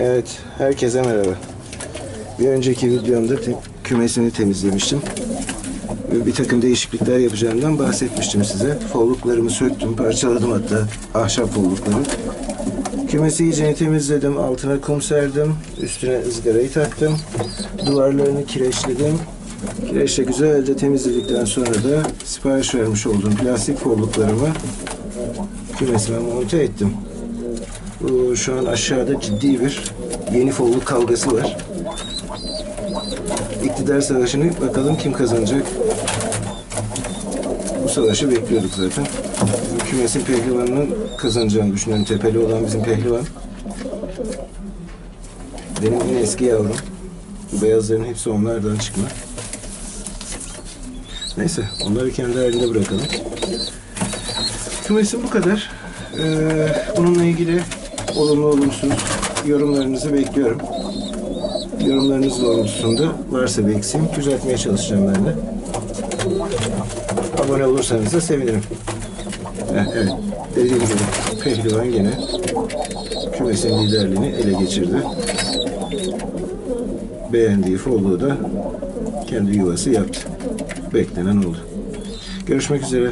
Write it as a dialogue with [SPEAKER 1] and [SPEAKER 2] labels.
[SPEAKER 1] Evet, herkese merhaba. Bir önceki videomda te- kümesini temizlemiştim. Bir takım değişiklikler yapacağımdan bahsetmiştim size. Folluklarımı söktüm, parçaladım hatta ahşap follukları. Kümesi iyice temizledim, altına kum serdim, üstüne ızgarayı taktım. Duvarlarını kireçledim. Kireçle güzelce temizledikten sonra da sipariş vermiş olduğum plastik folluklarımı kümesime monte ettim. Şu an aşağıda ciddi bir yeni folluk kavgası var. İktidar savaşını bakalım kim kazanacak. Bu savaşı bekliyorduk zaten. Kümesin pehlivanının kazanacağını düşünüyorum. Tepeli olan bizim pehlivan. Benim en eski yavrum. Bu beyazların hepsi onlardan çıkma. Neyse onları kendi halinde bırakalım. Kümesim bu kadar. Ee, bununla ilgili olumlu olumsuz yorumlarınızı bekliyorum. Yorumlarınız doğrultusunda varsa bir eksiğim düzeltmeye çalışacağım ben de. Abone olursanız da sevinirim. Heh, evet, dediğim gibi Pehlivan gene kümesin liderliğini ele geçirdi. Beğendiği folluğu da kendi yuvası yaptı. Beklenen oldu. Görüşmek üzere.